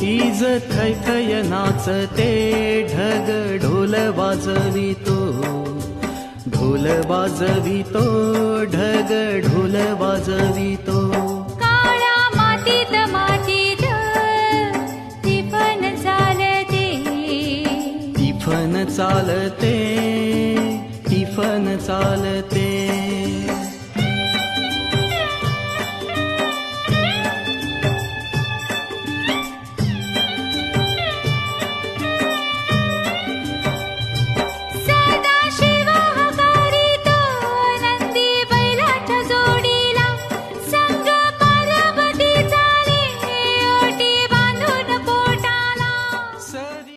थै थय नाचते ढग ढोल वाजवितो. ढोल वाजवितो ढग ढोल वाजवितो. काळा मातीत मातीत टिपण चालते. तिफन चालते टिफन चालते.